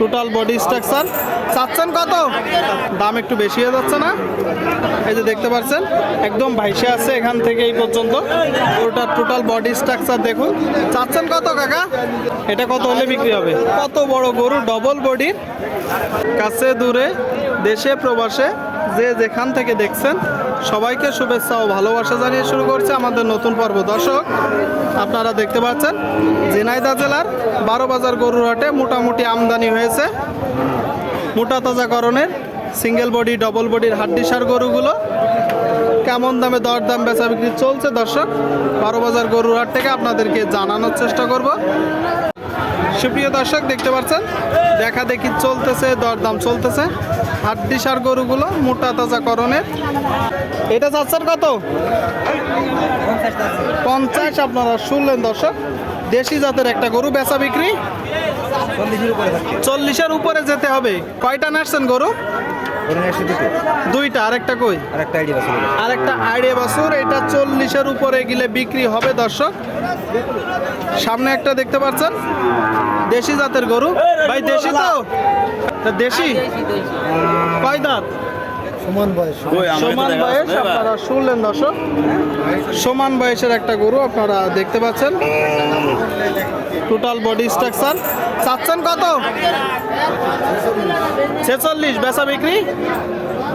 Total body structure চাচ্ছেন কত? দাম একটু বেশি হয়ে যাচ্ছে না? এই যে দেখতে পাচ্ছেন, একদম ভাইসে আছে এখান থেকে এই পর্যন্ত। ওটার টোটাল বডি স্ট্রাকচার দেখুন। চাচ্ছেন কত, কাকা? এটা কত হলে বিক্রি হবে? কত বড় গরু? ডবল বডির কাছে, দূরে, দেশে, প্রবাসে, যে যেখান থেকে দেখছেন সবাইকে শুভেচ্ছা ও ভালোবাসা জানিয়ে শুরু করছে আমাদের নতুন পর্ব। দর্শক, আপনারা দেখতে পাচ্ছেন, ঝিনাইদহ জেলার বারো বাজার গরুর হাটে মোটামুটি আমদানি হয়েছে। মোটা তাজাকরণের সিঙ্গেল বডি ডবল বডির হাড্ডিসার গরুগুলো। কেমন দামে দর দাম বেচা বিক্রি চলছে দর্শক? বারো বাজার গরুর হাট থেকে আপনাদেরকে জানানোর চেষ্টা করব। সুপ্রিয় দর্শক, দেখতে পাচ্ছেন? দেখা দেখি চলতেছে, দরদাম চলতেছে। হাড্ডি সার গরুগুলো মোটা তাজা করণের। এটা চাচ্ছেন কত? পঞ্চাশ আপনারা শুনলেন দর্শক। দেশি জাতের একটা গরু বেচা বিক্রি। চল্লিশের উপরে যেতে হবে। কয়টা নাড়ছেন গরু? দুইটা আরেকটা কই? আরেকটা আইডিয়া আছে। আরেকটা আইডিয়া বাসুর এটা চল্লিশের উপরে গেলে বিক্রি হবে দর্শক। সামনে একটা দেখতে পাচ্ছেন? দেশি জাতের গরু। ভাই দেশি তো? তা দেশি। কয় দাঁত? সমান বয়স। সমান বয়স আপনারা শুনলেন দর্শক। সমান বয়সের একটা গরু আপনারা দেখতে পাচ্ছেন। টোটাল বডি স্ট্রাকচার চাচ্ছেন কত? ছেচল্লিশ। বেচা বিক্রি?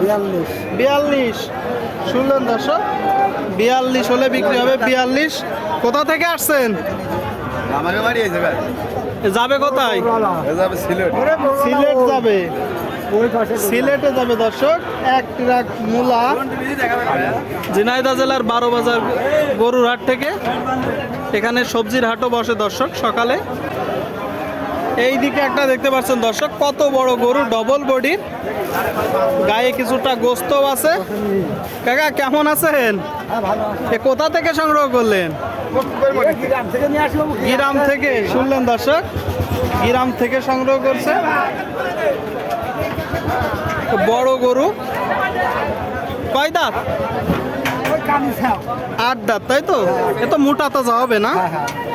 বিয়াল্লিশ। বিয়াল্লিশ। শুনলেন দর্শক? বিয়াল্লিশ হলে বিক্রি হবে বিয়াল্লিশ। কোথা থেকে আসছেন? যাবে কোথায়? যাবে সিলেট। সিলেট যাবে। সিলেটে যাবে দর্শক, এক ট্রাক মূলা। ঝিনাইদহ জেলার বারো বাজার গরুর হাট থেকে। এখানে সবজির হাটও বসে দর্শক সকালে। এই দিকে একটা দেখতে পাচ্ছেন দর্শক, কত বড় গরু ডবল বডির গায়ে কিছুটা গোস্তও আছে। কাকা, কেমন আছেন? এ কোথা থেকে সংগ্রহ করলেন? গ্রাম থেকে, শুনলেন দর্শক? গ্রাম থেকে সংগ্রহ করছে। বড় গরু। কয় দাঁত? আট দাঁত তাই তো? এ তো মোটা তাজা হবে না?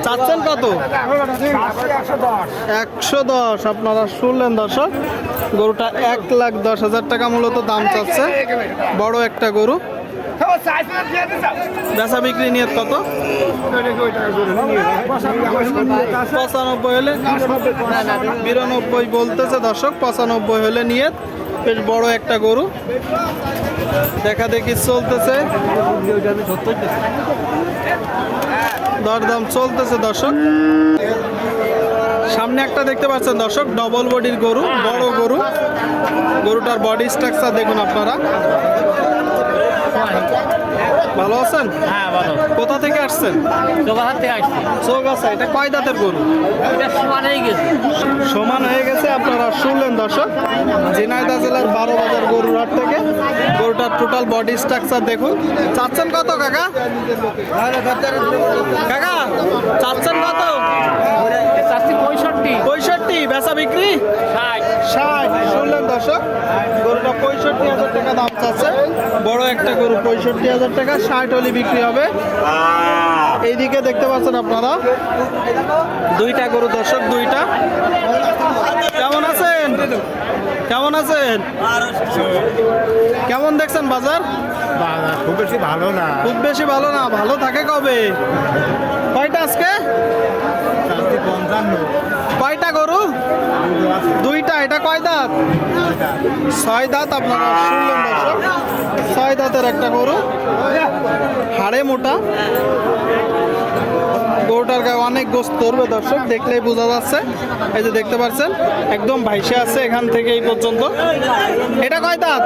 চাচ্ছেন কত? একশো দশ। আপনারা শুনলেন দর্শক গরুটা এক লাখ দশ হাজার টাকা মূলত দাম চাচ্ছে। বড় একটা গরু। বেচা বিক্রি নিয়ে কত? পঁচানব্বই হলে বিরানব্বই বলতেছে দর্শক, পঁচানব্বই হলে নিয়ে বেশ বড় একটা গরু। দেখা দেখি চলতেছে। দরদাম চলতেছে দর্শক। সামনে একটা দেখতে পাচ্ছেন দর্শক ডবল বডির গরু, বড় গরু। গরুটার বডি স্ট্রাকচার দেখুন আপনারা। ভালো আছেন? হ্যাঁ ভালো। কোথা থেকে আসছেন? জোগাহাট থেকে আসছি। চৌগাছা এটা কয় দাঁতের গরু? এটা সমানেই গেছে। সমান হয়ে গেছে আপনারা শুনলেন দর্শক। ঝিনাইদহ জেলার বারো বাজার গরুর হাট থেকে। গরুটার টোটাল বডি স্ট্রাকচার দেখুন। চাচ্ছেন কত কাকা? কাকা চাচ্ছেন কত? পঁয়ষট্টি। পঁয়ষট্টি বেচা বিক্রি? ষাট। ষাট। শুনলেন দর্শক গরুটা পঁয়ষট্টি হাজার টাকা দাম চাচ্ছে। বড় একটা গরু পঁয়ষট্টি হাজার টাকা ষাট হলে বিক্রি হবে। এইদিকে দেখতে পাচ্ছেন আপনারা। দুইটা গরু দর্শক দুইটা। কেমন আছেন? কেমন আছেন? কেমন দেখছেন বাজার? খুব বেশি ভালো না। খুব বেশি ভালো না ভালো থাকে কবে? কয়টা আজকে পঞ্চান্ন। কয়টা গরু? দুইটা। এটা কয় দাঁত? ছয় দাঁত আপনারা শুনলেন, দর্শক। ছয় দাঁতের একটা গরু। হাড়ে মোটা। গরুটার গায়ে অনেক গোস্ত ধরবে দর্শক। দেখলেই বোঝা যাচ্ছে। এই যে দেখতে পাচ্ছেন, একদম ভাইসে আছে এখান থেকে এই পর্যন্ত। এটা কয় দাঁত?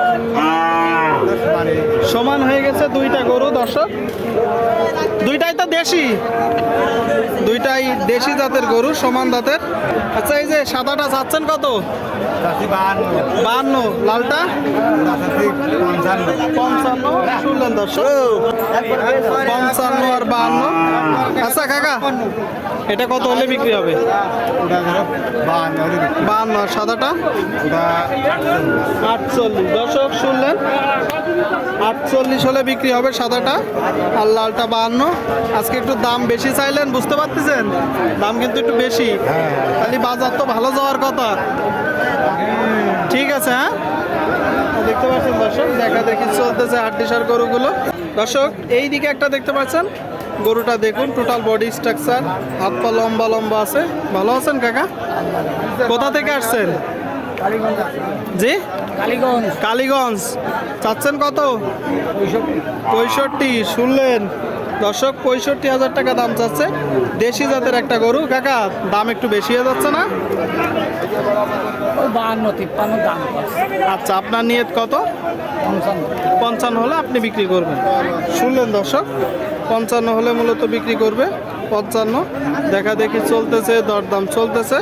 সমান হয়ে গেছে দুইটা গরু, দর্শক। দুইটাই তো দেশি। দুইটাই দেশি জাতের গরু, সমান জাতের আচ্ছা এই যে সাদাটা চাচ্ছেন কত? বাহান্ন। লালটা? পঞ্চান্ন। শুনলেন দর্শক? পঞ্চান্ন আর বাহান্ন। আচ্ছা কাকা এটা কত হলে বিক্রি হবে? বাহান্ন আর সাদাটা? আটচল্লিশ। দর্শক শুনলেন? আটচল্লিশ হলে বিক্রি হবে সাদাটা আর লালটা বাহান্ন। আজকে একটু দাম বেশি চাইলেন বুঝতে পারতেছেন? দাম কিন্তু একটু বেশি। খালি বাজার তো ভালো যাওয়ার কথা। আছে হ্যাঁ? দেখতে পাচ্ছেন দর্শক দেখা দেখি চলতেছে হাড্ডিসার গরুগুলো। দর্শক এই দিকে একটা দেখতে পাচ্ছেন গরুটা দেখুন টোটাল বডি স্ট্রাকচার হাত পা লম্বা লম্বা আছে। ভালো আছেন কাকা? কোথা থেকে আসছেন? জি? কালীগঞ্জ। কালীগঞ্জ। চাচ্ছেন কত? পঁয়ষট্টি। শুনলেন। দর্শক পঁয়ষট্টি হাজার টাকা দাম চাচ্ছে। দেশি জাতের একটা গরু। কাকা দাম একটু বেশি হয়ে যাচ্ছে না? ওই বাহান্ন তিপ্পান্ন দাম করছে। আচ্ছা আপনার নিয়ত কত? পঞ্চান্ন। পঞ্চান্ন হলে আপনি বিক্রি করবেন। শুনলেন দর্শক পঞ্চান্ন হলে মূলত বিক্রি করবে পঞ্চান্ন। দেখা দেখি চলতেছে দরদাম চলতেছে।